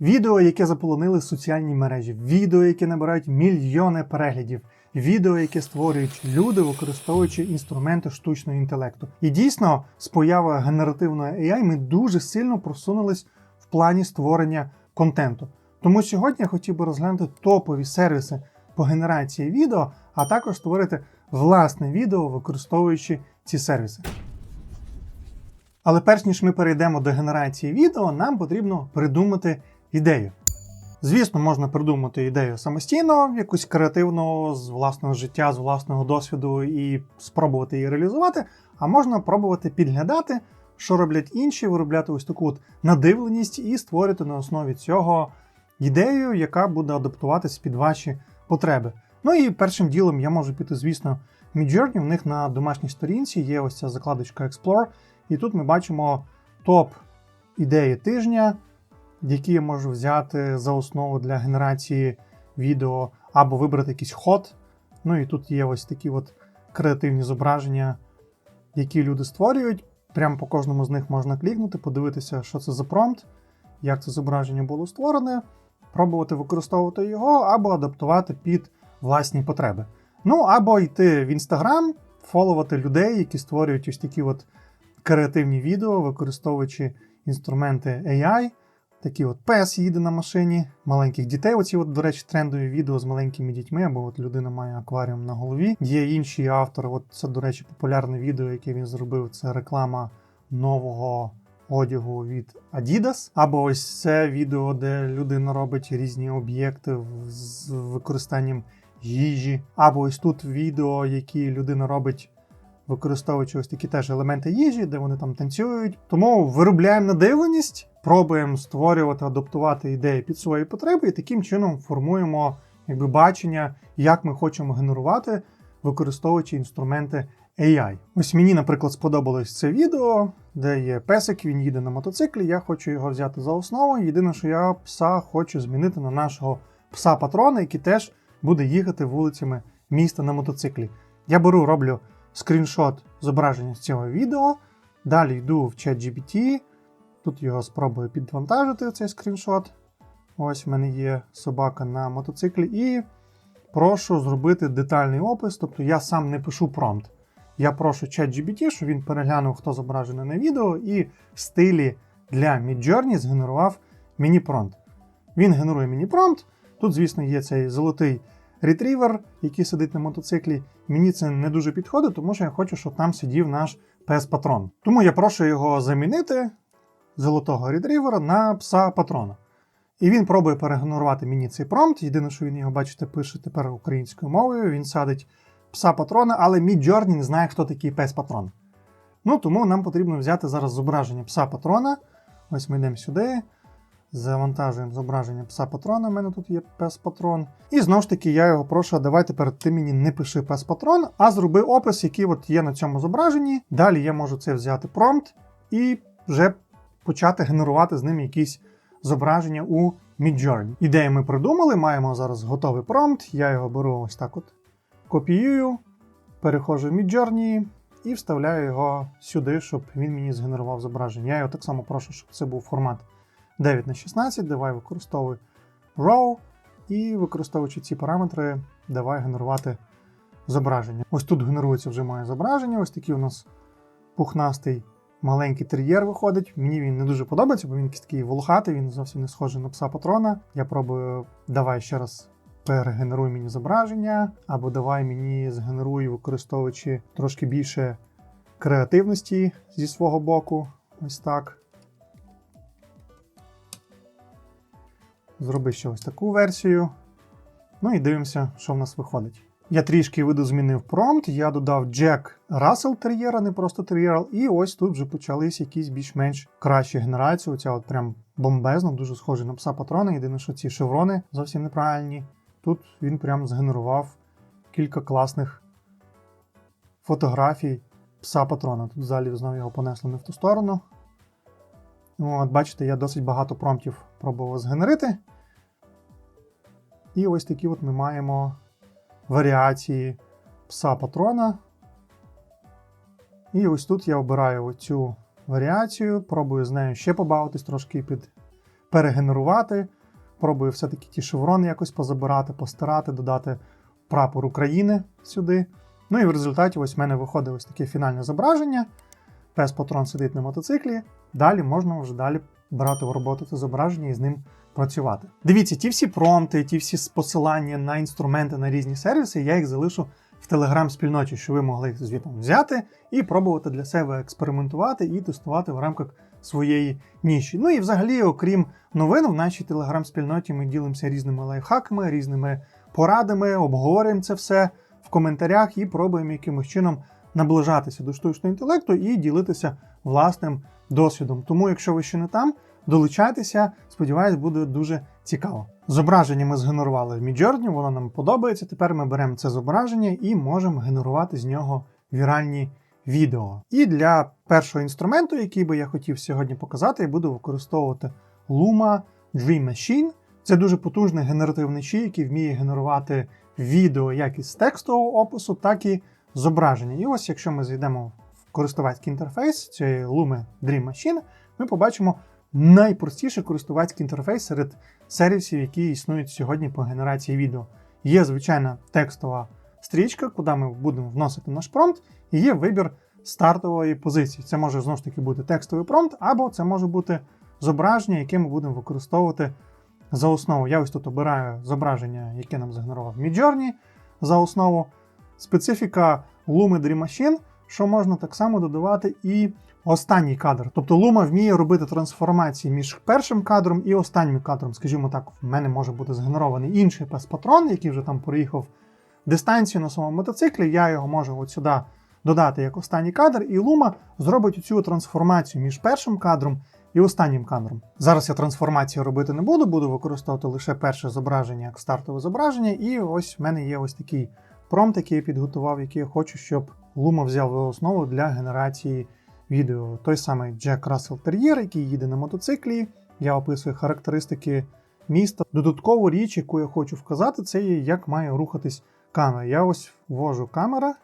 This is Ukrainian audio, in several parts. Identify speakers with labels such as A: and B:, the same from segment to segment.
A: Відео, яке заполонили соціальні мережі, відео, які набирають мільйони переглядів, відео, яке створюють люди, використовуючи інструменти штучного інтелекту. І дійсно, з появою генеративної AI ми дуже сильно просунулись в плані створення контенту. Тому сьогодні я хотів би розглянути топові сервіси по генерації відео, а також створити власне відео, використовуючи ці сервіси. Але перш ніж ми перейдемо до генерації відео, нам потрібно придумати ідею. Звісно, можна придумати ідею самостійно, якусь креативну з власного життя, з власного досвіду і спробувати її реалізувати. А можна пробувати підглядати, що роблять інші, виробляти ось таку от надивленість і створити на основі цього ідею, яка буде адаптуватись під ваші потреби. Ну і першим ділом я можу піти, звісно, Midjourney. В них на домашній сторінці є ось ця закладочка Explore, і тут ми бачимо топ ідеї тижня, які я можу взяти за основу для генерації відео, або вибрати якийсь ход. Ну і тут є ось такі от креативні зображення, які люди створюють. Прямо по кожному з них можна клікнути, подивитися, що це за промпт, як це зображення було створене, пробувати використовувати його, або адаптувати під власні потреби. Ну, або йти в Інстаграм, фоловати людей, які створюють ось такі от креативні відео, використовуючи інструменти AI. Такі от пес їде на машині, маленьких дітей. Оці, от, до речі, трендові відео з маленькими дітьми, або от людина має акваріум на голові. Є інші автори. От це, до речі, популярне відео, яке він зробив. Це реклама нового одягу від Adidas. Або ось це відео, де людина робить різні об'єкти з використанням їжі. Або ось тут відео, які людина робить використовуючи ось такі теж елементи їжі, де вони там танцюють. Тому виробляємо надивленість, пробуємо створювати, адаптувати ідеї під свої потреби, і таким чином формуємо якби, бачення, як ми хочемо генерувати, використовуючи інструменти AI. Ось мені, наприклад, сподобалось це відео, де є песик, він їде на мотоциклі. Я хочу його взяти за основу. Єдине, що я пса хочу змінити на нашого пса-патрона, який теж буде їхати вулицями міста на мотоциклі. Я беру, роблю скріншот зображення з цього відео. Далі йду в ChatGPT. Тут його спробую підвантажити, цей скріншот. Ось в мене є собака на мотоциклі. І прошу зробити детальний опис. Тобто я сам не пишу промпт. Я прошу ChatGPT, щоб він переглянув, хто зображений на відео, і в стилі для Midjourney згенерував мені промпт. Він генерує мені промпт. Тут, звісно, є цей золотий ретрівер, який сидить на мотоциклі. Мені це не дуже підходить, тому що я хочу, щоб там сидів наш пес-патрон. Тому я прошу його замінити золотого ретрівера на пса-патрона. І він пробує перегенерувати мені цей промпт. Єдине, що він його, бачите, пише тепер українською мовою. Він садить пса-патрона, але Midjourney не знає, хто такий пес-патрон. Ну, тому нам потрібно взяти зараз зображення пса-патрона. Ось ми йдемо сюди. Завантажуємо зображення пса-патрона. У мене тут є пес-патрон. І знову ж таки, я його прошу, давай тепер ти мені не пиши пес-патрон, а зроби опис, який от є на цьому зображенні. Далі я можу це взяти промпт і вже почати генерувати з ним якісь зображення у Midjourney. Ідею ми придумали, маємо зараз готовий промпт. Я його беру ось так от копіюю, переходжу в Midjourney і вставляю його сюди, щоб він мені згенерував зображення. Я його так само прошу, щоб це був формат 9 на 16, давай використовуй RAW і використовуючи ці параметри, давай генерувати зображення. Ось тут генерується вже моє зображення. Ось такий у нас пухнастий маленький тер'єр виходить. Мені він не дуже подобається, бо він якийсь такий волохатий, він зовсім не схожий на пса патрона. Я пробую, давай ще раз. Перегенеруй мені зображення, або давай мені згенеруй, використовуючи трошки більше креативності зі свого боку. Ось так. Зроби ще ось таку версію. Ну і дивимося, що в нас виходить. Я трішки видозмінив промпт, я додав Джек Рассел тер'єра, не просто тер'єр, і ось тут вже почались якісь більш-менш кращі генерації. Оця от прям бомбезна, дуже схожа на пса патрона. Єдине, що ці шеврони зовсім неправильні. Тут він прям згенерував кілька класних фотографій пса патрона. Тут взагалі знову його понесло не в ту сторону. Ну, От, Бачите, я досить багато промптів пробував згенерити. І ось такі от ми маємо варіації пса патрона. І ось тут я обираю оцю варіацію, пробую з нею ще побавитись, трошки під, перегенерувати. Пробую все-таки ті шеврони якось позабирати, постирати, додати прапор України сюди. Ну і в результаті ось в мене виходить ось таке фінальне зображення. Пес патрон сидить на мотоциклі. Далі можна вже далі брати в роботу це зображення і з ним працювати. Дивіться, ті всі промпти, ті всі посилання на інструменти на різні сервіси, я їх залишу в телеграм-спільноті, що ви могли їх звітом взяти і пробувати для себе експериментувати і тестувати в рамках своєї ніші. Ну і взагалі, окрім новин, в нашій телеграм-спільноті ми ділимося різними лайфхаками, різними порадами, обговорюємо це все в коментарях і пробуємо якимось чином наближатися до штучного інтелекту і ділитися власним досвідом. Тому, якщо ви ще не там, долучайтеся, сподіваюсь, буде дуже цікаво. Зображення ми згенерували в Midjourney, воно нам подобається. Тепер ми беремо це зображення і можемо генерувати з нього віральні відео. І для першого інструменту, який би я хотів сьогодні показати, я буду використовувати Luma Dream Machine. Це дуже потужний генеративний чий, який вміє генерувати відео як із текстового опису, так і зображення. І ось, якщо ми зайдемо користувацький інтерфейс цієї Luma Dream Machine, ми побачимо найпростіший користувацький інтерфейс серед сервісів, які існують сьогодні по генерації відео. Є звичайна текстова стрічка, куди ми будемо вносити наш промпт, і є вибір стартової позиції. Це може знову ж таки бути текстовий промпт, або це може бути зображення, яке ми будемо використовувати за основу. Я ось тут обираю зображення, яке нам загенерував Midjourney за основу. Специфіка Luma Dream Machine, що можна так само додавати і останній кадр. Тобто Luma вміє робити трансформації між першим кадром і останнім кадром. Скажімо так, в мене може бути згенерований інший пес-патрон, який вже там проїхав дистанцію на своєму мотоциклі. Я його можу от сюди додати як останній кадр, і Luma зробить цю трансформацію між першим кадром і останнім кадром. Зараз я трансформацію робити не буду, буду використовувати лише перше зображення як стартове зображення, і ось в мене є ось такий промпт, який я підготував, який я хочу, щоб Luma взяв за основу для генерації відео. Той самий Джек Рассел Тер'єр, який їде на мотоциклі. Я описую характеристики міста. Додаткову річ, яку я хочу вказати, це є, як має рухатись камера. Я ось ввожу камера,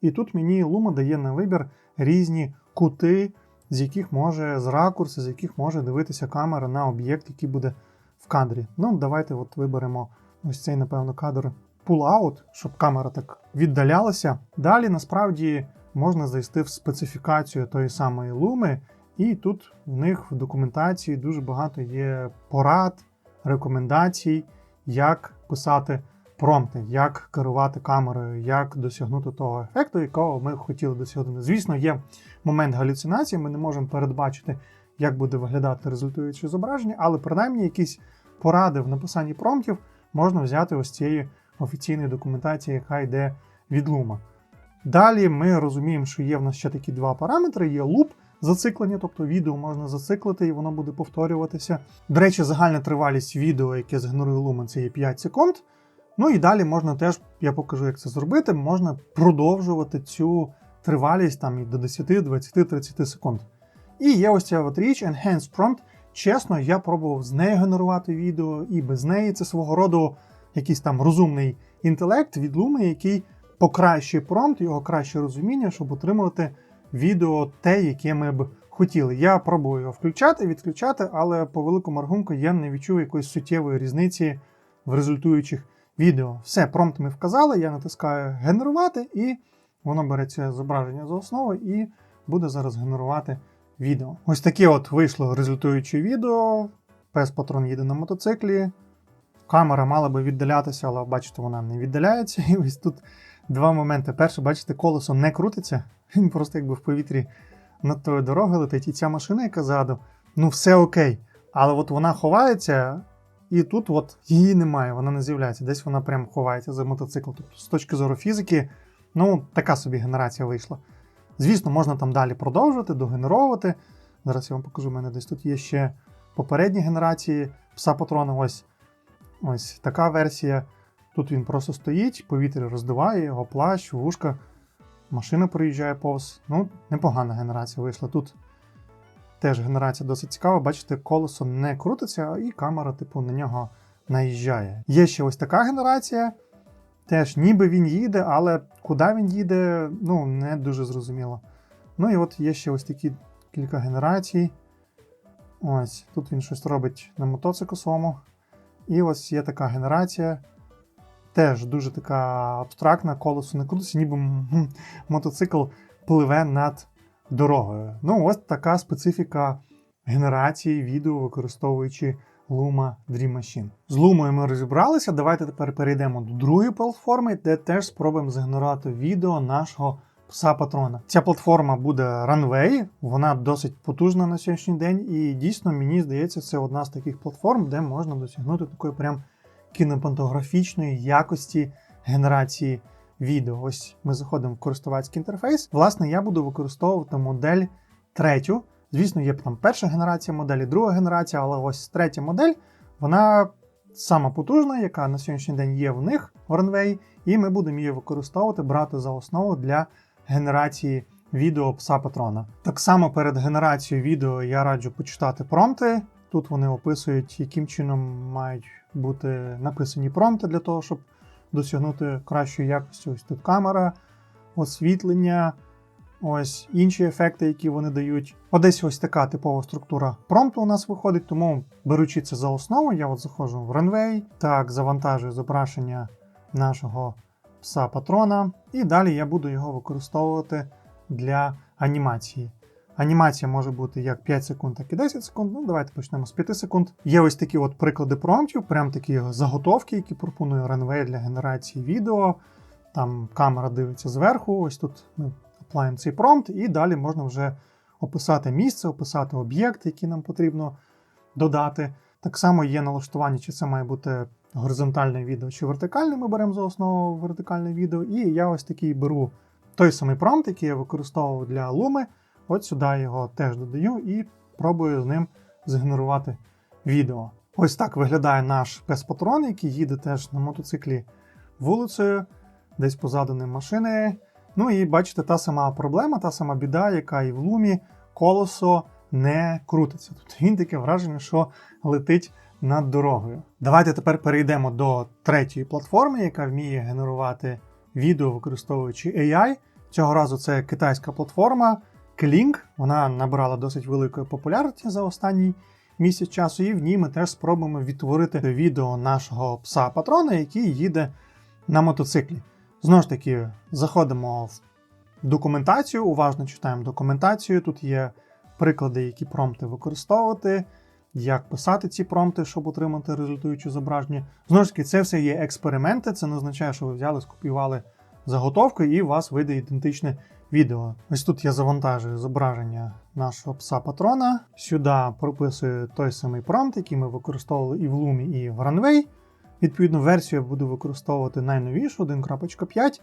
A: і тут мені Luma дає на вибір різні кути, з яких може з ракурси, з яких може дивитися камера на об'єкт, який буде в кадрі. Ну, давайте от виберемо ось цей, напевно, кадр pull-out, щоб камера так віддалялася. Далі насправді можна зайти в специфікацію тої самої луми, і тут в них в документації дуже багато є порад, рекомендацій, як писати промпти, як керувати камерою, як досягнути того ефекту, якого ми хотіли досягнути. Звісно, є момент галюцинації, ми не можемо передбачити, як буде виглядати результуюче зображення, але принаймні якісь поради в написанні промптів можна взяти ось цієї офіційної документації, яка йде від Luma. Далі ми розуміємо, що є в нас ще такі два параметри: є луп зациклення, тобто відео можна зациклити і воно буде повторюватися. До речі, загальна тривалість відео, яке згенерує Lumen, це є 5 секунд. Ну і далі можна теж, я покажу, як це зробити, можна продовжувати цю тривалість там і до 10, 20, 30 секунд. І є ось ця от річ Enhanced Prompt. Чесно, я пробував з нею генерувати відео і без неї. Це свого роду якийсь там розумний інтелект від Lumi, який покращує промпт, його краще розуміння, щоб отримувати відео те, яке ми б хотіли. Я пробую його включати, відключати, але по великому рахунку я не відчув якоїсь суттєвої різниці в результуючих відео. Все, промпт ми вказали, я натискаю генерувати, і воно бере це зображення за основу і буде зараз генерувати відео. Ось таке от вийшло результуюче відео. Пес патрон їде на мотоциклі. Камера мала би віддалятися, але бачите, вона не віддаляється. І ось тут два моменти. Перше, бачите, колесо не крутиться, він просто якби в повітрі над тою дорогою летить. І ця машина, яка ззаду, ну все окей. Але от вона ховається, і тут от її немає, вона не з'являється. Десь вона прям ховається за мотоцикл. Тобто, з точки зору фізики, ну, така собі генерація вийшла. Звісно, можна там далі продовжувати, догенеровувати. Зараз я вам покажу, у мене десь тут є ще попередні генерації пса патрона. Ось ось така версія. Тут він просто стоїть, повітря роздуває, його плащ, вушка, машина проїжджає повз. Ну, непогана генерація вийшла. Тут теж генерація досить цікава. Бачите, колесо не крутиться, і камера, типу, на нього наїжджає. Є ще ось така генерація. Теж ніби він їде, але куди він їде, ну, не дуже зрозуміло. Ну і от є ще ось такі кілька генерацій. Ось тут він щось робить на мотоциклу своєму. І ось є така генерація. Теж дуже така абстрактна, колесо не крутиться, ніби мотоцикл пливе над дорогою. Ну, ось така специфіка генерації відео, використовуючи Luma Dream Machine. З Luma ми розібралися. Давайте тепер перейдемо до другої платформи, де теж спробуємо згенерувати відео нашого пса патрона. Ця платформа буде Runway, вона досить потужна на сьогоднішній день, і дійсно мені здається, це одна з таких платформ, де можна досягнути такої прям кінематографічної якості генерації відео. Ось ми заходимо в користувацький інтерфейс. Власне, я буду використовувати модель третю. Звісно, є там перша генерація моделі, друга генерація, але ось третя модель, вона сама потужна, яка на сьогоднішній день є в них в Runway, і ми будемо її використовувати, брати за основу для генерації відео пса патрона. Так само перед генерацією відео я раджу почитати промпти. Тут вони описують, яким чином мають бути написані промпти для того, щоб досягнути кращої якості. Ось тут камера, освітлення, ось інші ефекти, які вони дають. Одесь ось така типова структура промпту у нас виходить, тому беручи це за основу, я от заходжу в Runway, так, завантажую зображення нашого пса патрона, і далі я буду його використовувати для анімації. Анімація може бути як 5 секунд, так і 10 секунд. Ну, давайте почнемо з 5 секунд. Є ось такі от приклади промптів, прям такі заготовки, які пропонує Runway для генерації відео. Там камера дивиться зверху, ось тут ми аплаємо цей промпт, і далі можна вже описати місце, описати об'єкт, який нам потрібно додати. Так само є налаштування, чи це має бути горизонтальне відео, чи вертикальне. Ми беремо за основу вертикальне відео. І я ось такий беру той самий промпт, який я використовував для Lumi. От сюди його теж додаю і пробую з ним згенерувати відео. Ось так виглядає наш пес-патрон, який їде теж на мотоциклі вулицею, десь позаду ним машини. Ну і бачите, та сама проблема, та сама біда, яка і в лумі, колесо не крутиться. Тобто він таке враження, що летить над дорогою. Давайте тепер перейдемо до третьої платформи, яка вміє генерувати відео, використовуючи AI. Цього разу це китайська платформа. Kling, вона набрала досить великої популярності за останній місяць часу, і в ній ми теж спробуємо відтворити відео нашого пса патрона, який їде на мотоциклі. Знову ж таки, заходимо в документацію, уважно читаємо документацію. Тут є приклади, які промпти використовувати, як писати ці промпти, щоб отримати результуюче зображення. Знову ж таки, це все є експерименти. Це не означає, що ви взяли, скопіювали заготовку, і у вас вийде ідентичне відео. Ось тут я завантажую зображення нашого пса патрона. Сюди прописую той самий промпт, який ми використовували і в Lumi, і в Runway. Відповідно, версію я буду використовувати найновішу 1.5.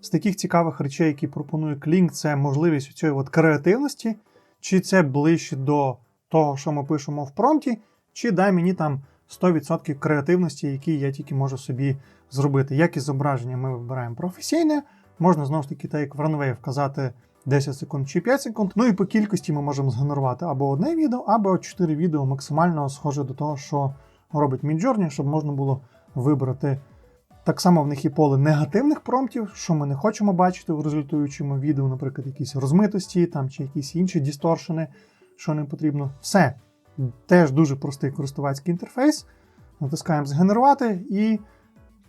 A: З таких цікавих речей, які пропонує Kling, це можливість цієї от креативності, чи це ближче до того, що ми пишемо в промпті, чи дай мені там 100% креативності, які я тільки можу собі зробити. Як і зображення ми вибираємо професійне, можна знову ж таки, так як в Runway вказати 10 секунд чи 5 секунд. Ну і по кількості ми можемо згенерувати або одне відео, або 4 відео максимально схоже до того, що робить Midjourney, щоб можна було вибрати. Так само в них є поле негативних промптів, що ми не хочемо бачити в результуючому відео, наприклад, якісь розмитості там, чи якісь інші дісторшени, що не потрібно. Все. Теж дуже простий користувацький інтерфейс. Натискаємо згенерувати і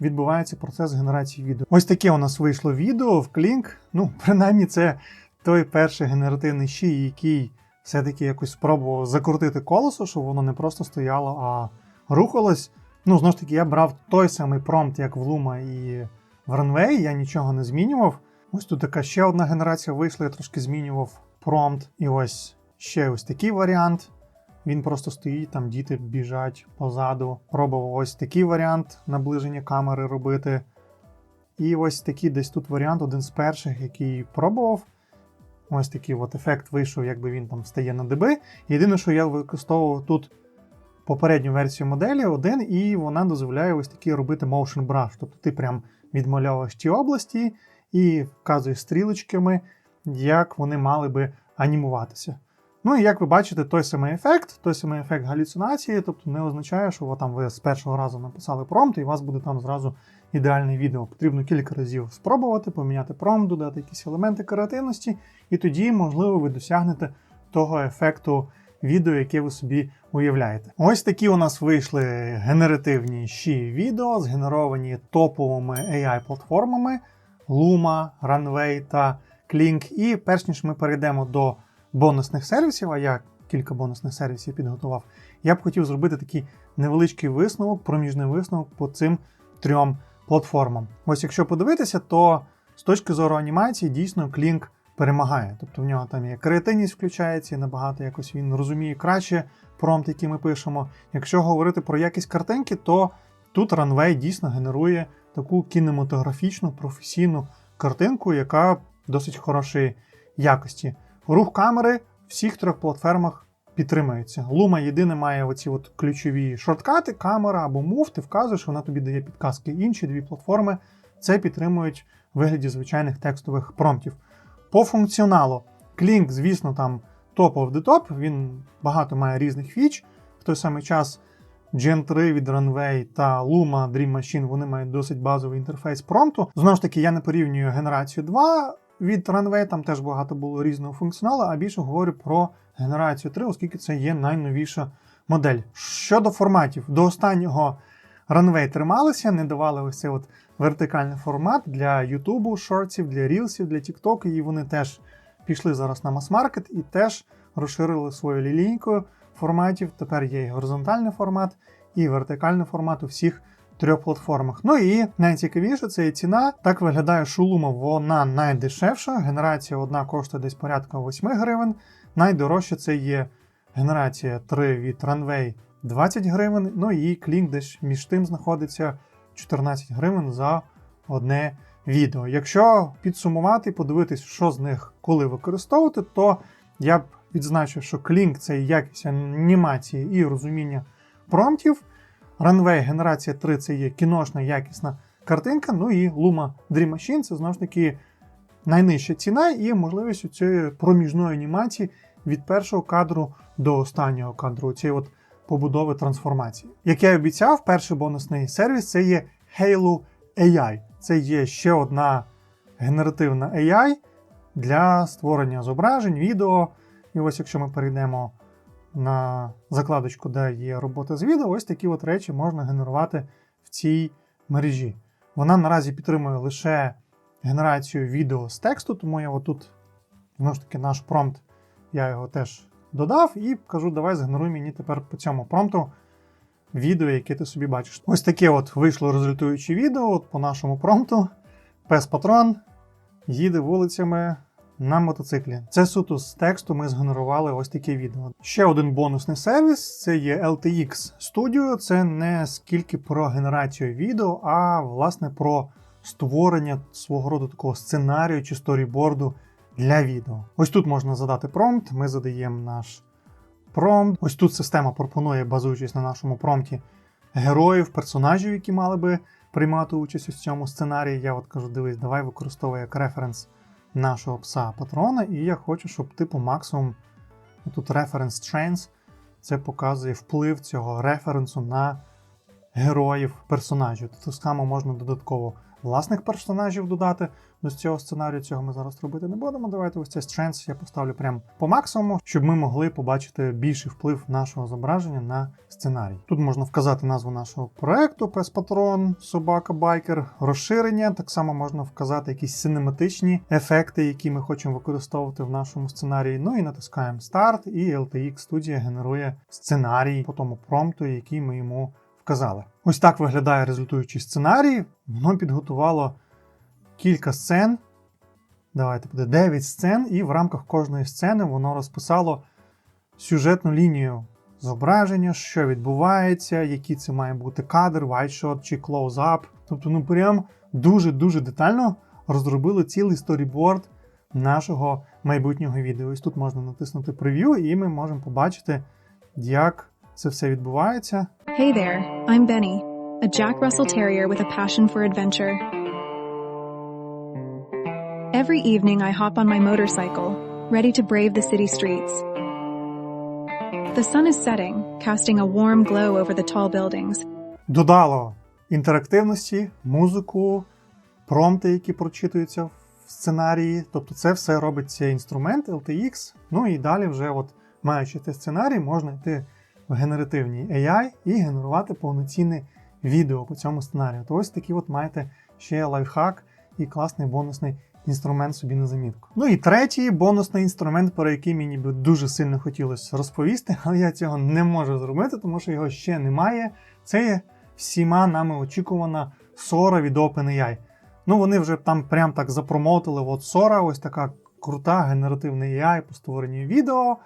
A: відбувається процес генерації відео. Ось таке у нас вийшло відео в Klink. Ну, принаймні, це той перший генеративний щій, який все-таки якось спробував закрутити колесо, щоб воно не просто стояло, а рухалось. Ну, знову ж таки, я брав той самий промпт, як в Luma і в Runway, я нічого не змінював. Ось тут така ще одна генерація вийшла, я трошки змінював промпт. І ось ще ось такий варіант. Він просто стоїть, там діти біжать позаду. Пробував ось такий варіант наближення камери робити. І ось такий десь тут варіант, один з перших, який пробував. Ось такий от ефект вийшов, якби він там стає на деби. Єдине, що я використовував тут попередню версію моделі один, і вона дозволяє ось такі робити motion brush. Тобто ти прям відмальовуєш ті області і вказуєш стрілочками, як вони мали би анімуватися. Ну і як ви бачите, той самий ефект, той самий ефект галюцинації, тобто не означає, що там ви з першого разу написали промпт, і у вас буде там зразу ідеальне відео. Потрібно кілька разів спробувати, поміняти промпт, додати якісь елементи креативності, і тоді, можливо, ви досягнете того ефекту, відео, яке ви собі уявляєте. Ось такі у нас вийшли генеративні щі відео, згенеровані топовими AI-платформами Luma, Runway та Klink. І перш ніж ми перейдемо до бонусних сервісів, а я кілька бонусних сервісів підготував, я б хотів зробити такий невеличкий висновок, проміжний висновок по цим трьом платформам. Ось якщо подивитися, то з точки зору анімації дійсно Klink перемагає. Тобто в нього там є креативність включається, і набагато якось він розуміє краще промпт, який ми пишемо. Якщо говорити про якість картинки, то тут Runway дійсно генерує таку кінематографічну професійну картинку, яка досить хорошої якості. Рух камери в всіх трьох платформах підтримується. Luma єдине має оці от ключові шорткати, камера або мув, ти вказуєш, вона тобі дає підказки. Інші дві платформи це підтримують в вигляді звичайних текстових промптів. По функціоналу, Klink, звісно, там топ of the top, він багато має різних фіч. В той самий час Gen 3 від Runway та Luma Dream Machine вони мають досить базовий інтерфейс промпту. Знову ж таки, я не порівнюю генерацію 2 від Runway, там теж багато було різного функціоналу, а більше говорю про генерацію 3, оскільки це є найновіша модель. Щодо форматів, до останнього Runway трималися, не давали ось цей от вертикальний формат для YouTube, шортів, для рілсів, для TikTok, і вони теж пішли зараз на мас-маркет і теж розширили свою лілійку форматів. Тепер є і горизонтальний формат, і вертикальний формат у всіх трьох платформах. Ну і найцікавіше це і ціна. Так виглядає шулума, вона найдешевша. Генерація одна коштує десь порядка 8 гривень. Найдорожча це є генерація 3 від Runway 20 гривень. Ну і клінк десь між тим знаходиться 14 гривень за одне відео. Якщо підсумувати, подивитись, що з них коли використовувати, то я б відзначив, що Klink це якість анімації і розуміння промптів. Runway генерація 3 це є кіношна якісна картинка. Ну і Luma Dream Machine це знову ж таки найнижча ціна і можливість цієї проміжної анімації від першого кадру до останнього кадру. Цієї от побудови трансформації. Як я і обіцяв, перший бонусний сервіс це є Halo AI. Це є ще одна генеративна AI для створення зображень, відео. І ось якщо ми перейдемо на закладочку, де є робота з відео, ось такі от речі можна генерувати в цій мережі. Вона наразі підтримує лише генерацію відео з тексту, тому я отут, знову ж таки, наш промпт, я його теж додав і кажу, давай згенеруй мені тепер по цьому промпту відео, яке ти собі бачиш. Ось таке от вийшло результуюче відео от по нашому промпту. Пес Патрон їде вулицями на мотоциклі. Це суто з тексту ми згенерували ось таке відео. Ще один бонусний сервіс це є LTX Studio. Це не скільки про генерацію відео, а власне про створення свого роду такого сценарію чи сторіборду для відео. Ось тут можна задати промпт, ми задаємо наш промпт. Ось тут система пропонує, базуючись на нашому промпті, героїв, персонажів, які мали би приймати участь у цьому сценарії. Я от кажу, дивись, давай використовуй як референс нашого пса патрона, і я хочу, щоб типу максимум тут reference trains, це показує вплив цього референсу на героїв персонажів. Тобто само можна додатково власних персонажів додати до цього сценарію. Цього ми зараз робити не будемо. Давайте ось цей strengths я поставлю прямо по максимуму, щоб ми могли побачити більший вплив нашого зображення на сценарій. Тут можна вказати назву нашого проекту, пес патрон, собака байкер, розширення. Так само можна вказати якісь синематичні ефекти, які ми хочемо використовувати в нашому сценарії. Ну і натискаємо старт, і LTX Studio генерує сценарій по тому промпту, який ми йому вказали. Ось так виглядає результуючий сценарій. Воно підготувало кілька сцен. Давайте буде 9 сцен, і в рамках кожної сцени воно розписало сюжетну лінію зображення, що відбувається, який це має бути кадр, вайтшот чи клоузап. Тобто, ну прям дуже-дуже детально розробили цілий сторіборд нашого майбутнього відео. Ось тут можна натиснути прев'ю, і ми можемо побачити, як це все відбувається.
B: Hey there, I'm Benny, a Jack Russell Terrier with a passion for adventure. Every evening I hop on my motorcycle, ready to brave the city streets. The sun is setting, casting a warm glow over the tall buildings.
A: додало інтерактивності, музику, промпти, які прочитуються в сценарії. Тобто це все робить цей інструмент LTX. Ну і далі вже от маючи цей сценарій, можна йти в генеративній AI і генерувати повноцінне відео по цьому сценарію. То ось такий от маєте ще лайфхак і класний бонусний інструмент собі на замітку. Ну і третій бонусний інструмент, про який мені би дуже сильно хотілося розповісти, але я цього не можу зробити, тому що його ще немає. Це є всіма нами очікувана Sora від OpenAI. Ну, вони вже там прям так запромотили. От Sora, ось така крута генеративна AI по створенню відео.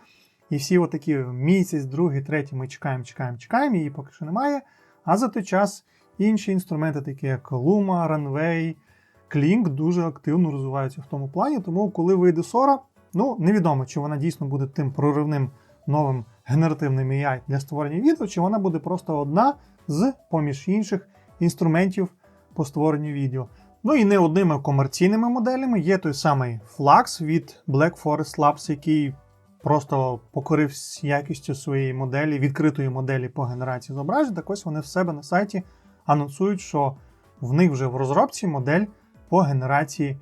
A: І всі отакі місяць, другий, третій ми чекаємо, чекаємо, чекаємо, її поки що немає. А за той час інші інструменти, такі як Luma, Runway, Klink, дуже активно розвиваються в тому плані. Тому, коли вийде Sora, ну невідомо, чи вона дійсно буде тим проривним новим генеративним AI для створення відео, чи вона буде просто одна з поміж інших інструментів по створенню відео. Ну і не одними комерційними моделями є той самий Flux від Black Forest Labs, який просто покорив з якістю своєї моделі, відкритої моделі по генерації зображень. Так ось вони в себе на сайті анонсують, що в них вже в розробці модель по генерації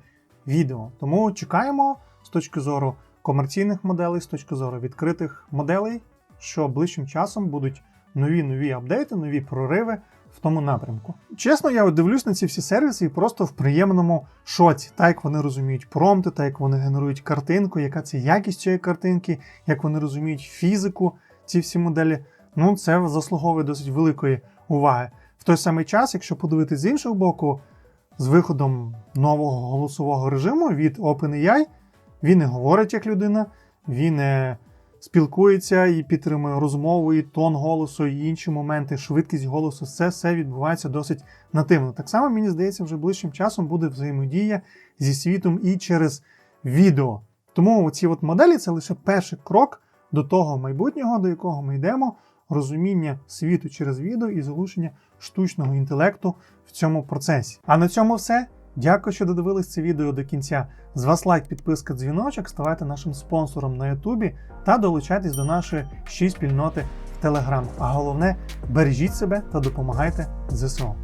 A: відео. Тому чекаємо з точки зору комерційних моделей, з точки зору відкритих моделей, що ближчим часом будуть нові нові апдейти, нові прориви в тому напрямку. Чесно, я дивлюсь на ці всі сервіси і просто в приємному шоці, так як вони розуміють промпти, так як вони генерують картинку, яка це якість цієї картинки, як вони розуміють фізику, ці всі моделі. Ну, це заслуговує досить великої уваги. В той самий час, якщо подивитись з іншого боку, з виходом нового голосового режиму від OpenAI, він не говорить як людина, він не спілкується і підтримує розмову, і тон голосу, і інші моменти, швидкість голосу, це все відбувається досить нативно. Так само, мені здається, вже ближчим часом буде взаємодія зі світом і через відео. Тому ці от моделі це лише перший крок до того майбутнього, до якого ми йдемо, розуміння світу через відео і залучення штучного інтелекту в цьому процесі. А на цьому все. Дякую, що додивились це відео до кінця. З вас лайк, підписка, дзвіночок, ставайте нашим спонсором на Ютубі та долучайтесь до нашої ще спільноти в Телеграм. А головне, бережіть себе та допомагайте ЗСУ.